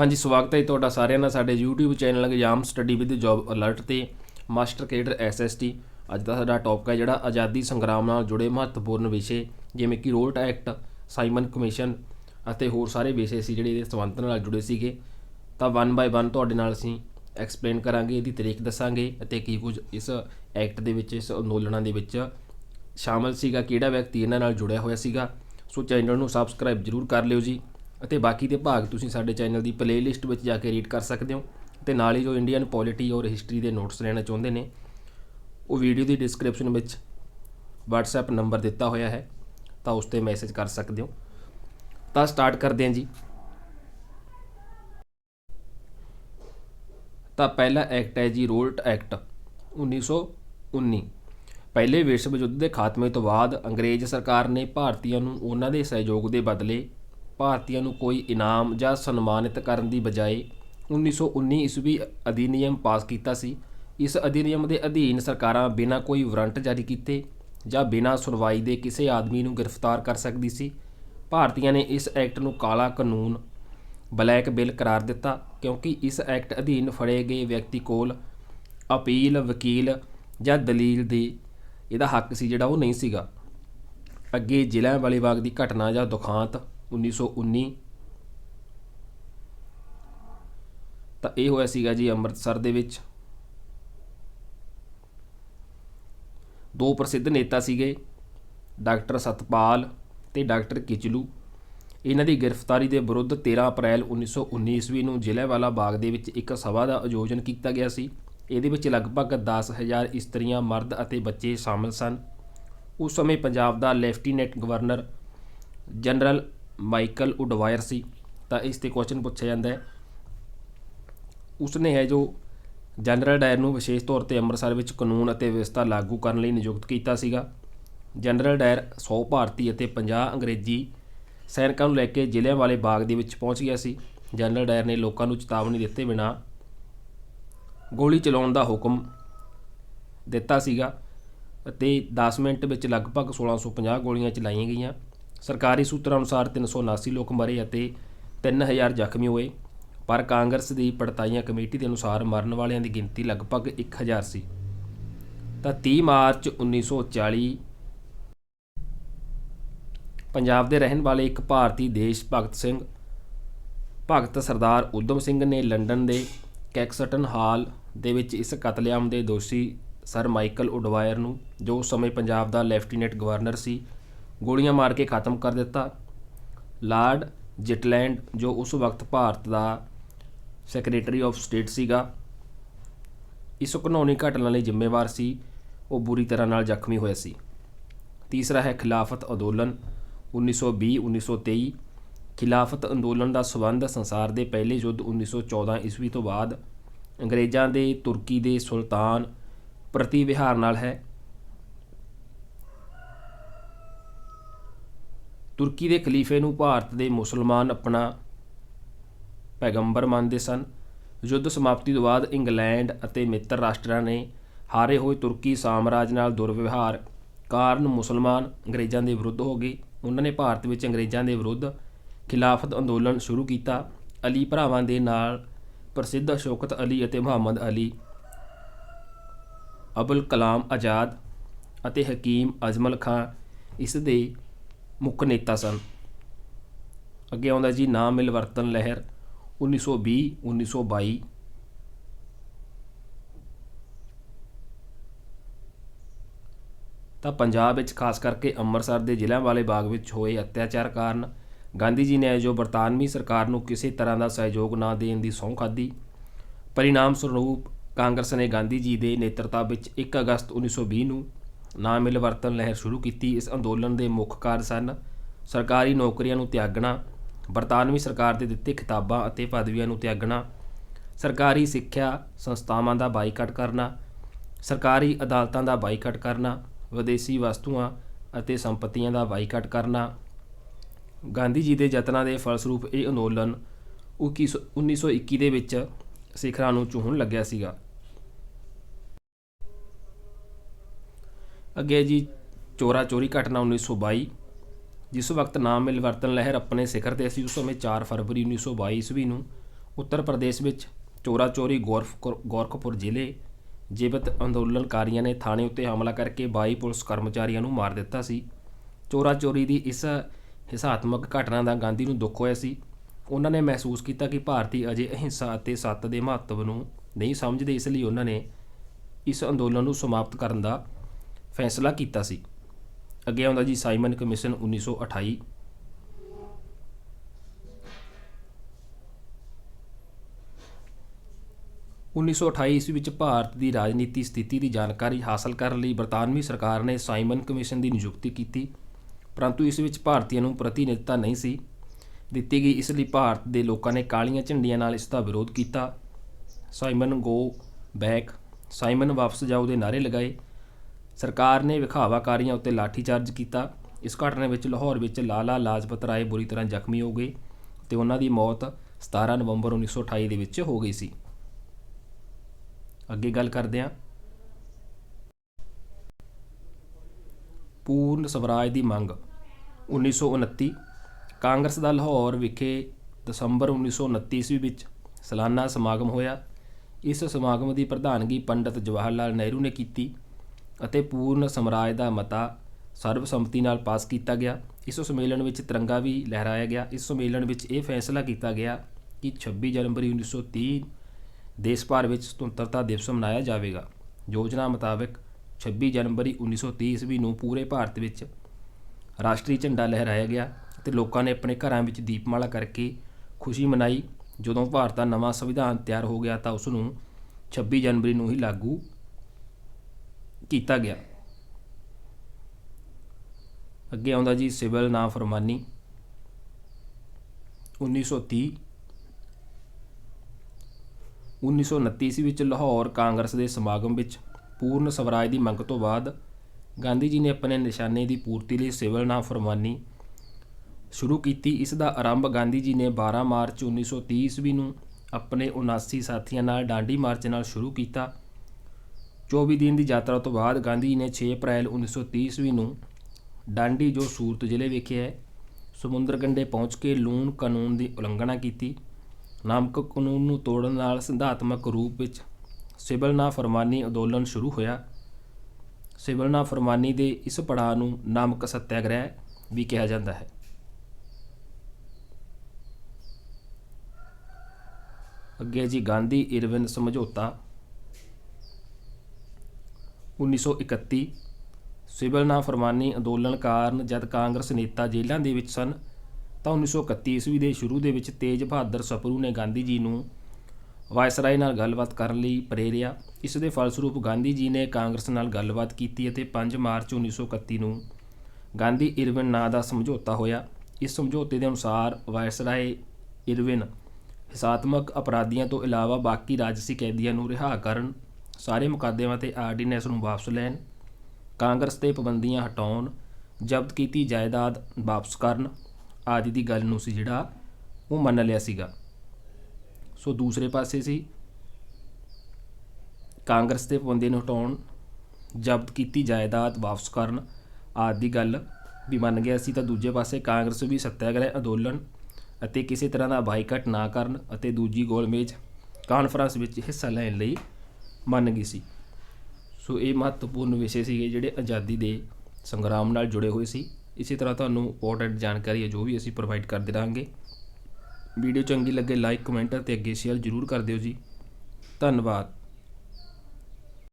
ਹਾਂਜੀ, ਸਵਾਗਤ ਹੈ ਤੁਹਾਡਾ ਸਾਰਿਆਂ ਦਾ ਸਾਡੇ YouTube channel exam study with job alert ਤੇ। ਮਾਸਟਰ ਕੇਡਰ ਐਸਐਸਟੀ ਅੱਜ ਦਾ ਸਾਡਾ ਟੌਪਿਕ ਹੈ ਜਿਹੜਾ ਆਜ਼ਾਦੀ ਸੰਗਰਾਮ ਨਾਲ ਜੁੜੇ ਮਹੱਤਵਪੂਰਨ ਵਿਸ਼ੇ, ਜਿਵੇਂ ਕਿ ਰੋਲਟ ਐਕਟ ਸਾਈਮਨ ਕਮਿਸ਼ਨ ਅਤੇ ਹੋਰ ਸਾਰੇ ਵਿਸ਼ੇ ਸੀ ਜਿਹੜੇ ਇਹਦੇ ਸੰਬੰਧ ਨਾਲ ਜੁੜੇ ਸੀਗੇ। ਤਾਂ ਵਨ ਬਾਈ ਵਨ ਤੁਹਾਡੇ ਨਾਲ ਅਸੀਂ ਐਕਸਪਲੇਨ ਕਰਾਂਗੇ, ਇਹਦੀ ਤਾਰੀਖ ਦੱਸਾਂਗੇ ਅਤੇ ਕੀ ਕੁਝ ਇਸ ਐਕਟ ਦੇ ਵਿੱਚ, ਇਸ ਅੰਦੋਲਨਾਂ ਦੇ ਵਿੱਚ ਸ਼ਾਮਲ ਸੀਗਾ, ਕਿਹੜਾ ਵਿਅਕਤੀ ਇਹਨਾਂ ਨਾਲ ਜੁੜਿਆ ਹੋਇਆ ਸੀਗਾ। ਸੋ ਚੈਨਲ ਨੂੰ ਸਬਸਕ੍ਰਾਈਬ ਜਰੂਰ ਕਰ ਲਿਓ ਜੀ। ਅਤੇ ਬਾਕੀ ਦੇ ਭਾਗ ਤੁਸੀਂ ਸਾਡੇ ਚੈਨਲ ਦੀ ਪਲੇਲਿਸਟ ਵਿੱਚ ਜਾ ਕੇ ਰੀਡ ਕਰ ਸਕਦੇ ਹੋ ਤੇ ਨਾਲ ਹੀ ਜੋ ਇੰਡੀਅਨ ਪੋਲਿਟੀ ਔਰ ਹਿਸਟਰੀ ਦੇ ਨੋਟਸ ਲੈਣਾ ਚਾਹੁੰਦੇ ਨੇ, ਉਹ ਵੀਡੀਓ ਦੀ ਡਿਸਕ੍ਰਿਪਸ਼ਨ ਵਿੱਚ WhatsApp ਨੰਬਰ ਦਿੱਤਾ ਹੋਇਆ ਹੈ, ਤਾਂ ਉਸ ਤੇ ਮੈਸੇਜ ਕਰ ਸਕਦੇ ਹੋ। ਤਾਂ ਸਟਾਰਟ ਕਰਦੇ ਹਾਂ ਜੀ। ਤਾਂ ਪਹਿਲਾ ਐਕਟ ਹੈ ਜੀ ਰੋਲਟ ਐਕਟ 1919 ਪਹਿਲੇ ਵਿਸ਼ਵ ਯੁੱਧ ਦੇ ਖਾਤਮੇ ਤੋਂ ਬਾਅਦ ਅੰਗਰੇਜ਼ ਸਰਕਾਰ ਨੇ ਭਾਰਤੀਆਂ ਨੂੰ ਉਹਨਾਂ ਦੇ ਸਹਿਯੋਗ ਦੇ ਬਦਲੇ ਭਾਰਤੀਆਂ ਨੂੰ ਕੋਈ ਇਨਾਮ ਜਾਂ ਸਨਮਾਨਿਤ ਕਰਨ ਦੀ ਬਜਾਏ 1919 ਈਸਵੀ ਅਧੀਨਿਯਮ ਪਾਸ ਕੀਤਾ ਸੀ। ਇਸ ਅਧੀਨਿਯਮ ਦੇ ਅਧੀਨ ਸਰਕਾਰਾਂ ਬਿਨਾਂ ਕੋਈ ਵਾਰੰਟ ਜਾਰੀ ਕੀਤੇ ਜਾਂ ਬਿਨਾਂ ਸੁਣਵਾਈ ਦੇ ਕਿਸੇ ਆਦਮੀ ਨੂੰ ਗ੍ਰਿਫਤਾਰ ਕਰ ਸਕਦੀ ਸੀ। ਭਾਰਤੀਆਂ ਨੇ ਇਸ ਐਕਟ ਨੂੰ ਕਾਲਾ ਕਾਨੂੰਨ, ਬਲੈਕ ਬਿੱਲ ਕਰਾਰ ਦਿੱਤਾ ਕਿਉਂਕਿ ਇਸ ਐਕਟ ਅਧੀਨ ਫੜੇ ਗਏ ਵਿਅਕਤੀ ਕੋਲ ਅਪੀਲ, ਵਕੀਲ ਜਾਂ ਦਲੀਲ ਦੇ ਇਹਦਾ ਹੱਕ ਸੀ ਜਿਹੜਾ ਉਹ ਨਹੀਂ ਸੀਗਾ। ਅੱਗੇ ਜ਼ਿਲ੍ਹਿਆਂ ਵਾਲੇ ਬਾਗ ਦੀ ਘਟਨਾ ਜਾਂ ਦੁਖਾਂਤ 1919 ਤਾਂ ਇਹ ਹੋਇਆ ਸੀਗਾ ਜੀ ਅੰਮ੍ਰਿਤਸਰ ਦੇ ਵਿੱਚ। ਦੋ ਪ੍ਰਸਿੱਧ ਨੇਤਾ ਸੀਗੇ, ਡਾਕਟਰ ਸਤਪਾਲ ਤੇ ਡਾਕਟਰ ਕਿਚਲੂ। ਇਹਨਾਂ ਦੀ ਗ੍ਰਿਫਤਾਰੀ ਦੇ ਵਿਰੁੱਧ 13 ਅਪ੍ਰੈਲ 1919 ਈਸਵੀ ਨੂੰ ਜ਼ਿਲ੍ਹੇਵਾਲਾ ਬਾਗ ਦੇ ਵਿੱਚ ਇੱਕ ਸਭਾ ਦਾ ਆਯੋਜਨ ਕੀਤਾ ਗਿਆ ਸੀ। ਇਹਦੇ ਵਿੱਚ ਲਗਭਗ 10000 ਇਸਤਰੀਆਂ, ਮਰਦ ਅਤੇ ਬੱਚੇ ਸ਼ਾਮਲ ਸਨ। ਉਸ ਸਮੇਂ ਪੰਜਾਬ ਦਾ lieutenant governor general Michael O'Dwyer ਸੀ, ਤਾਂ ਇਸ ਤੇ ਕੁਐਸਚਨ ਪੁੱਛਿਆ ਜਾਂਦਾ ਹੈ। ਉਸਨੇ ਹੈ ਜੋ ਜਨਰਲ ਡਾਇਰ ਨੂੰ ਵਿਸ਼ੇਸ਼ ਤੌਰ ਤੇ ਅੰਮ੍ਰਿਤਸਰ ਵਿੱਚ ਕਾਨੂੰਨ ਅਤੇ ਵਿਵਸਥਾ ਲਾਗੂ ਕਰਨ ਲਈ ਨਿਯੁਕਤ ਕੀਤਾ ਸੀਗਾ। ਜਨਰਲ ਡਾਇਰ 100 ਭਾਰਤੀ ਅਤੇ 50 ਅੰਗਰੇਜ਼ੀ ਸੈਨਿਕਾਂ ਨੂੰ ਲੈ ਕੇ ਜ਼ਿਲ੍ਹਿਆਂ ਵਾਲੇ ਬਾਗ ਦੇ ਵਿੱਚ ਪਹੁੰਚ ਗਿਆ ਸੀ। ਜਨਰਲ ਡਾਇਰ ਨੇ ਲੋਕਾਂ ਨੂੰ ਚੇਤਾਵਨੀ ਦਿੱਤੇ ਬਿਨਾਂ ਗੋਲੀ ਚਲਾਉਣ ਦਾ ਹੁਕਮ ਦਿੱਤਾ ਸੀਗਾ ਅਤੇ 10 ਮਿੰਟ ਵਿੱਚ ਲਗਭਗ 1650 ਗੋਲੀਆਂ ਚਲਾਈਆਂ ਗਈਆਂ। ਸਰਕਾਰੀ ਸੂਤਰਾਂ ਅਨੁਸਾਰ 379 ਲੋਕ ਮਰੇ ਅਤੇ 3000 ਜ਼ਖਮੀ ਹੋਏ, ਪਰ ਕਾਂਗਰਸ ਦੀ ਪੜਤਾਈਆਂ ਕਮੇਟੀ ਦੇ ਅਨੁਸਾਰ ਮਰਨ ਵਾਲਿਆਂ ਦੀ ਗਿਣਤੀ ਲਗਭਗ 1000 ਸੀ। ਤਾਂ 30 ਮਾਰਚ 1940 ਪੰਜਾਬ ਦੇ ਰਹਿਣ ਵਾਲੇ ਇੱਕ ਭਾਰਤੀ ਦੇਸ਼ ਭਗਤ ਸਿੰਘ, ਭਗਤ ਸਰਦਾਰ ਉਦਮ ਸਿੰਘ ਨੇ ਲੰਡਨ ਦੇ ਕੈਕਸਟਨ ਹਾਲ ਦੇ ਵਿੱਚ ਇਸ ਕਤਲੇਆਮ ਦੇ ਦੋਸ਼ੀ ਸਰ ਮਾਈਕਲ ਉਡਵਾਇਰ ਨੂੰ, ਜੋ ਉਸ ਸਮੇਂ ਪੰਜਾਬ ਦਾ ਲੈਫਟੀਨੈਂਟ ਗਵਰਨਰ ਸੀ ਗੋਲੀਆਂ ਮਾਰ ਕੇ ਖਤਮ ਕਰ ਦਿੱਤਾ। ਲਾਰਡ ਜਿਟਲੈਂਡ, ਜੋ ਉਸ ਵਕਤ ਭਾਰਤ ਦਾ ਸੈਕਟਰੀ ਆਫ ਸਟੇਟ ਸੀਗਾ, ਇਸ ਘਨੌਣੀ ਘਟਨਾ ਲਈ ਜ਼ਿੰਮੇਵਾਰ ਸੀ। ਉਹ ਬੁਰੀ ਤਰ੍ਹਾਂ ਨਾਲ ਜ਼ਖਮੀ ਹੋਇਆ ਸੀ। ਤੀਸਰਾ ਹੈ ਖਿਲਾਫਤ ਅੰਦੋਲਨ 1920-1923 ਖਿਲਾਫਤ ਅੰਦੋਲਨ ਦਾ ਸਬੰਧ ਸੰਸਾਰ ਦੇ ਪਹਿਲੇ ਯੁੱਧ 1914 ਈਸਵੀ ਤੋਂ ਬਾਅਦ ਅੰਗਰੇਜ਼ਾਂ ਦੇ, ਤੁਰਕੀ ਦੇ ਸੁਲਤਾਨ ਪ੍ਰਤੀ ਵਿਹਾਰ ਨਾਲ ਹੈ। ਤੁਰਕੀ ਦੇ ਖਲੀਫੇ ਨੂੰ ਭਾਰਤ ਦੇ ਮੁਸਲਮਾਨ ਆਪਣਾ ਪੈਗੰਬਰ ਮੰਨਦੇ ਸਨ। ਯੁੱਧ ਸਮਾਪਤੀ ਤੋਂ ਬਾਅਦ ਇੰਗਲੈਂਡ ਅਤੇ ਮਿੱਤਰ ਰਾਸ਼ਟਰਾਂ ਨੇ ਹਾਰੇ ਹੋਏ ਤੁਰਕੀ ਸਾਮਰਾਜ ਨਾਲ ਦੁਰਵਿਵਹਾਰ ਕਾਰਨ ਮੁਸਲਮਾਨ ਅੰਗਰੇਜ਼ਾਂ ਦੇ ਵਿਰੁੱਧ ਹੋ ਗਏ। ਉਹਨਾਂ ਨੇ ਭਾਰਤ ਵਿੱਚ ਅੰਗਰੇਜ਼ਾਂ ਦੇ ਵਿਰੁੱਧ ਖਿਲਾਫਤ ਅੰਦੋਲਨ ਸ਼ੁਰੂ ਕੀਤਾ। ਅਲੀ ਭਰਾਵਾਂ ਦੇ ਨਾਲ ਪ੍ਰਸਿੱਧ ਸ਼ੌਕਤ ਅਲੀ ਅਤੇ ਮੁਹੰਮਦ ਅਲੀ, ਅਬੁਲ ਕਲਾਮ ਆਜ਼ਾਦ ਅਤੇ ਹਕੀਮ ਅਜਮਲ ਖਾਂ ਇਸ ਦੇ ਮੁੱਖ ਨੇਤਾ ਸਨ। ਅੱਗੇ ਆਉਂਦਾ ਜੀ ਨਾ ਮਿਲਵਰਤਨ ਲਹਿਰ 1920 1922 ਤਾਂ ਪੰਜਾਬ ਵਿੱਚ ਖਾਸ ਕਰਕੇ ਅੰਮ੍ਰਿਤਸਰ ਦੇ ਜ਼ਿਲ੍ਹਿਆਂ ਵਾਲੇ ਬਾਗ ਵਿੱਚ ਹੋਏ ਅਤਿਆਚਾਰ ਕਾਰਨ ਗਾਂਧੀ ਜੀ ਨੇ ਜੋ ਬਰਤਾਨਵੀ ਸਰਕਾਰ ਨੂੰ ਕਿਸੇ ਤਰ੍ਹਾਂ ਦਾ ਸਹਿਯੋਗ ਨਾ ਦੇਣ ਦੀ ਸਹੁੰ ਖਾਧੀ, ਪਰਿਣਾਮ ਸਰੂਪ ਕਾਂਗਰਸ ਨੇ ਗਾਂਧੀ ਜੀ ਦੇ ਨੇਤਰਤਾ ਵਿੱਚ 1 ਅਗਸਤ 1920 ਨੂੰ ਨਾ ਮਿਲਵਰਤਨ ਲਹਿਰ ਸ਼ੁਰੂ ਕੀਤੀ, ਇਸ ਅੰਦੋਲਨ ਦੇ ਮੁੱਖ ਕਾਰਨ ਸਨ ਸਰਕਾਰੀ ਨੌਕਰੀਆਂ ਨੂੰ ਤਿਆਗਣਾ, ਬਰਤਾਨਵੀ ਸਰਕਾਰ ਦੇ ਦਿੱਤੇ ਖਿਤਾਬਾਂ ਅਤੇ ਪਦਵੀਆਂ ਨੂੰ ਤਿਆਗਣਾ, ਸਰਕਾਰੀ ਸਿੱਖਿਆ ਸੰਸਥਾਵਾਂ ਦਾ ਬਾਈਕਾਟ ਕਰਨਾ, ਸਰਕਾਰੀ ਅਦਾਲਤਾਂ ਦਾ ਬਾਈਕਾਟ ਕਰਨਾ, ਵਿਦੇਸ਼ੀ ਵਸਤੂਆਂ ਅਤੇ ਸੰਪਤੀਆਂ ਦਾ ਬਾਈਕਾਟ ਕਰਨਾ। ਗਾਂਧੀ ਜੀ ਦੇ ਯਤਨਾਂ ਦੇ ਫਲਸਰੂਪ ਇਹ ਅੰਦੋਲਨ 1921 ਦੇ ਵਿੱਚ ਸਿਖਰਾਂ ਨੂੰ ਚੂਹਣ ਲੱਗਿਆ ਸੀਗਾ। ਅੱਗੇ ਜੀ ਚੋਰਾ ਚੋਰੀ ਘਟਨਾ 1922 ਜਿਸ ਵਕਤ ਨਾਮ ਮਿਲਵਰਤਨ ਲਹਿਰ ਆਪਣੇ ਸਿਖਰ ਤੇ ਸੀ, ਉਸ ਸਮੇਂ 4 ਫਰਵਰੀ 1922 ਈਸਵੀ ਨੂੰ ਉੱਤਰ ਪ੍ਰਦੇਸ਼ ਵਿੱਚ ਚੋਰਾ ਚੋਰੀ ਗੋਰਖ ਗੋਰਖਪੁਰ ਜ਼ਿਲ੍ਹੇ ਜੀਵਤ ਅੰਦੋਲਨਕਾਰੀਆਂ ਨੇ ਥਾਣੇ ਉੱਤੇ ਹਮਲਾ ਕਰਕੇ 22 ਪੁਲਿਸ ਕਰਮਚਾਰੀਆਂ ਨੂੰ ਮਾਰ ਦਿੱਤਾ ਸੀ। ਚੋਰਾ ਚੋਰੀ ਦੀ ਇਸ ਹਿਸਾਤਮਕ ਘਟਨਾ ਦਾ ਗਾਂਧੀ ਨੂੰ ਦੁੱਖ ਹੋਇਆ ਸੀ। ਉਹਨਾਂ ਨੇ ਮਹਿਸੂਸ ਕੀਤਾ ਕਿ ਭਾਰਤੀ ਅਜੇ ਅਹਿੰਸਾ ਅਤੇ ਸੱਤ ਦੇ ਮਹੱਤਵ ਨੂੰ ਨਹੀਂ ਸਮਝਦੇ, ਇਸ ਲਈ ਉਹਨਾਂ ਨੇ ਇਸ ਅੰਦੋਲਨ ਨੂੰ ਸਮਾਪਤ ਕਰਨ ਦਾ ਫੈਸਲਾ ਕੀਤਾ ਸੀ। ਅੱਗੇ ਆਉਂਦਾ ਜੀ ਸਾਈਮਨ ਕਮਿਸ਼ਨ 1928 1928 ਈਸਵੀ ਵਿੱਚ ਭਾਰਤ ਦੀ ਰਾਜਨੀਤੀ ਸਥਿਤੀ ਦੀ ਜਾਣਕਾਰੀ ਹਾਸਲ ਕਰਨ ਲਈ ਬਰਤਾਨਵੀ ਸਰਕਾਰ ਨੇ ਸਾਈਮਨ ਕਮਿਸ਼ਨ ਦੀ ਨਿਯੁਕਤੀ ਕੀਤੀ। ਪਰੰਤੂ ਇਸ ਵਿੱਚ ਭਾਰਤੀਆਂ ਨੂੰ ਪ੍ਰਤੀਨਿਧਤਾ ਨਹੀਂ ਸੀ ਦਿੱਤੀ ਗਈ, ਇਸ ਲਈ ਭਾਰਤ ਦੇ ਲੋਕਾਂ ਨੇ ਕਾਲੀਆਂ ਝੰਡੀਆਂ ਨਾਲ ਇਸ ਦਾ ਵਿਰੋਧ ਕੀਤਾ। ਸਾਈਮਨ ਗੋ ਬੈਕ ਸਾਈਮਨ ਵਾਪਸ ਜਾਓ ਦੇ ਨਾਅਰੇ ਲਗਾਏ। ਸਰਕਾਰ ਨੇ ਵਿਖਾਵਾਕਾਰੀਆਂ ਉੱਤੇ ਲਾਠੀਚਾਰਜ ਕੀਤਾ। ਇਸ ਘਟਨਾ ਵਿੱਚ ਲਾਹੌਰ ਵਿੱਚ ਲਾਲਾ ਲਾਜਪਤ ਰਾਏ ਬੁਰੀ ਤਰ੍ਹਾਂ ਜ਼ਖਮੀ ਹੋ ਗਏ ਤੇ ਉਹਨਾਂ ਦੀ ਮੌਤ 17 ਨਵੰਬਰ 1928 ਦੇ ਵਿੱਚ ਹੋ ਗਈ ਸੀ। ਅੱਗੇ ਗੱਲ ਕਰਦੇ ਹਾਂ। ਪੂਰਨ ਸਵਰਾਜ ਦੀ ਮੰਗ 1929 ਕਾਂਗਰਸ ਦਾ ਲਾਹੌਰ ਵਿਖੇ ਦਸੰਬਰ 1929 ਈਸਵੀ ਵਿੱਚ ਸਾਲਾਨਾ ਸਮਾਗਮ ਹੋਇਆ। ਇਸ ਸਮਾਗਮ ਦੀ ਪ੍ਰਧਾਨਗੀ ਪੰਡਿਤ ਜਵਾਹਰ ਲਾਲ ਨਹਿਰੂ ਨੇ ਕੀਤੀ। ਅਤੇ ਪੂਰਨ ਸਮਰਾਜ ਦਾ ਮਤਾ ਸਰਬਸੰਮਤੀ ਨਾਲ ਪਾਸ ਕੀਤਾ ਗਿਆ। ਇਸ ਸੰਮੇਲਨ ਵਿੱਚ ਤਿਰੰਗਾ ਵੀ ਲਹਿਰਾਇਆ ਗਿਆ। ਇਸ ਸੰਮੇਲਨ ਵਿੱਚ ਇਹ ਫੈਸਲਾ ਕੀਤਾ ਗਿਆ ਕਿ 26 ਜਨਵਰੀ 1930 ਦੇਸ਼ ਭਰ ਵਿੱਚ ਸੁਤੰਤਰਤਾ ਦਿਵਸ ਮਨਾਇਆ ਜਾਵੇਗਾ। ਯੋਜਨਾ ਮੁਤਾਬਕ 26 ਜਨਵਰੀ 1930 ਈਸਵੀ ਨੂੰ ਪੂਰੇ ਭਾਰਤ ਵਿੱਚ ਰਾਸ਼ਟਰੀ ਝੰਡਾ ਲਹਿਰਾਇਆ ਗਿਆ ਤੇ ਲੋਕਾਂ ਨੇ ਆਪਣੇ ਘਰਾਂ ਵਿੱਚ ਦੀਪਮਾਲਾ ਕਰਕੇ ਖੁਸ਼ੀ ਮਨਾਈ। ਜਦੋਂ ਭਾਰਤ ਦਾ ਨਵਾਂ ਸੰਵਿਧਾਨ ਤਿਆਰ ਹੋ ਗਿਆ ਤਾਂ ਉਸ ਨੂੰ 26 ਜਨਵਰੀ ਨੂੰ ਹੀ ਲਾਗੂ ਕੀਤਾ ਗਿਆ। ਅੱਗੇ ਆਉਂਦਾ ਜੀ ਸਿਵਲ ਨਾਫਰਮਾਨੀ 1930 1929 ਈਸਵੀ ਵਿੱਚ ਲਾਹੌਰ ਕਾਂਗਰਸ ਦੇ ਸਮਾਗਮ ਵਿੱਚ ਪੂਰਨ ਸਵਰਾਜ ਦੀ ਮੰਗ ਤੋਂ ਬਾਅਦ ਗਾਂਧੀ ਜੀ ਨੇ ਆਪਣੇ ਨਿਸ਼ਾਨੇ ਦੀ ਪੂਰਤੀ ਲਈ ਸਿਵਲ ਨਾਫਰਮਾਨੀ ਸ਼ੁਰੂ ਕੀਤੀ। ਇਸ ਦਾ ਆਰੰਭ ਗਾਂਧੀ ਜੀ ਨੇ 12 ਮਾਰਚ 1930 ਈਸਵੀ ਨੂੰ ਆਪਣੇ 79 ਸਾਥੀਆਂ ਨਾਲ ਡਾਂਡੀ ਮਾਰਚ ਨਾਲ ਸ਼ੁਰੂ ਕੀਤਾ। 24 ਦਿਨ ਦੀ ਯਾਤਰਾ ਤੋਂ ਬਾਅਦ ਗਾਂਧੀ ਜੀ ਨੇ 6 ਅਪ੍ਰੈਲ 1930 ਈਸਵੀ ਨੂੰ ਡਾਂਡੀ ਜੋ ਸੂਰਤ ਜ਼ਿਲ੍ਹੇ ਵਿਖੇ ਹੈ, ਸਮੁੰਦਰ ਕੰਢੇ ਪਹੁੰਚ ਕੇ ਲੂਣ ਕਾਨੂੰਨ ਦੀ ਉਲੰਘਣਾ ਕੀਤੀ। ਨਾਮਕ ਕਾਨੂੰਨ ਨੂੰ ਤੋੜਨ ਨਾਲ ਸਿਧਾਂਤਮਕ ਰੂਪ ਵਿੱਚ ਸਿਵਲ ਨਾਫਰਮਾਨੀ ਅੰਦੋਲਨ ਸ਼ੁਰੂ ਹੋਇਆ। ਸਿਵਲ ਨਾਫਰਮਾਨੀ ਦੇ ਇਸ ਪੜਾਅ ਨੂੰ ਨਾਮਕ ਸੱਤਿਆਗ੍ਰਹਿ ਵੀ ਕਿਹਾ ਜਾਂਦਾ ਹੈ। ਅੱਗੇ ਜੀ, ਗਾਂਧੀ ਇਰਵਿਨ ਸਮਝੌਤਾ 1931 ਸਿਵਲ ਨਾਫਰਮਾਨੀ ਅੰਦੋਲਨ ਕਾਰਨ ਜਦ ਕਾਂਗਰਸ ਨੇਤਾ ਜੇਲ੍ਹਾਂ ਦੇ ਵਿੱਚ ਸਨ, ਤਾਂ 1931 ਈਸਵੀ ਦੇ ਸ਼ੁਰੂ ਦੇ ਵਿੱਚ ਤੇਜ ਬਹਾਦਰ ਸਪਰੂ ਨੇ ਗਾਂਧੀ ਜੀ ਨੂੰ ਵਾਇਸਰਾਏ ਨਾਲ ਗੱਲਬਾਤ ਕਰਨ ਲਈ ਪ੍ਰੇਰਿਆ। ਇਸ ਦੇ ਫਲਸਰੂਪ ਗਾਂਧੀ ਜੀ ਨੇ ਕਾਂਗਰਸ ਨਾਲ ਗੱਲਬਾਤ ਕੀਤੀ ਅਤੇ 5 ਮਾਰਚ 1931 ਨੂੰ ਗਾਂਧੀ ਇਰਵਿਨ ਨਾਂ ਦਾ ਸਮਝੌਤਾ ਹੋਇਆ। ਇਸ ਸਮਝੌਤੇ ਦੇ ਅਨੁਸਾਰ ਵਾਇਸਰਾਏ ਇਰਵਿਨ ਹਿਸਾਤਮਕ ਅਪਰਾਧੀਆਂ ਤੋਂ ਇਲਾਵਾ ਬਾਕੀ ਰਾਜਸੀ ਕੈਦੀਆਂ ਨੂੰ ਰਿਹਾ ਕਰਨ ਸਾਰੇ ਮੁਕੱਦਮਿਆਂ ਤੇ ਆਰਡੀਨੈਂਸ ਨੂੰ ਵਾਪਸ ਲੈਣ, ਕਾਂਗਰਸ ਤੇ ਪਾਬੰਦੀਆਂ ਹਟਾਉਣ, ਜ਼ਬਤ ਕੀਤੀ ਜਾਇਦਾਦ ਵਾਪਸ ਕਰਨ ਆਦਿ ਦੀ ਗੱਲ ਨੂੰ ਸੀ ਜਿਹੜਾ ਉਹ ਮੰਨ ਲਿਆ ਸੀਗਾ। ਸੋ ਦੂਸਰੇ ਪਾਸੇ ਸੀ, ਕਾਂਗਰਸ ਤੇ ਪਾਬੰਦੀਆਂ ਨੂੰ ਹਟਾਉਣ, ਜ਼ਬਤ ਕੀਤੀ ਜਾਇਦਾਦ ਵਾਪਸ ਕਰਨ ਆਦਿ ਦੀ ਗੱਲ ਵੀ ਮੰਨ ਗਿਆ ਸੀ, ਤਾਂ ਦੂਜੇ ਪਾਸੇ ਕਾਂਗਰਸ ਵੀ ਸੱਤਿਆਗ੍ਰਹਿ ਅੰਦੋਲਨ ਅਤੇ ਕਿਸੇ ਤਰ੍ਹਾਂ ਦਾ ਬਾਈਕਾਟ ਨਾ ਕਰਨ ਅਤੇ ਦੂਜੀ ਗੋਲਮੇਜ ਕਾਨਫਰੰਸ ਵਿੱਚ ਹਿੱਸਾ ਲੈਣ ਲਈ ਮੰਨ ਗਈ ਸੀ। ਸੋ ਇਹ ਮਹੱਤਵਪੂਰਨ ਵਿਸ਼ੇ ਸੀਗੇ ਜਿਹੜੇ ਆਜ਼ਾਦੀ ਦੇ ਸੰਗਰਾਮ ਨਾਲ ਜੁੜੇ ਹੋਏ ਸੀ। ਇਸੇ ਤਰ੍ਹਾਂ ਤੁਹਾਨੂੰ ਇੰਪੋਰਟੈਂਟ ਜਾਣਕਾਰੀ ਹੈ, ਜੋ ਵੀ ਅਸੀਂ ਪ੍ਰੋਵਾਈਡ ਕਰਦੇ ਰਹਾਂਗੇ। ਵੀਡੀਓ ਚੰਗੀ ਲੱਗੇ ਲਾਈਕ ਕਮੈਂਟ ਅਤੇ ਅੱਗੇ ਸ਼ੇਅਰ ਜ਼ਰੂਰ ਕਰ ਦਿਓ ਜੀ। ਧੰਨਵਾਦ।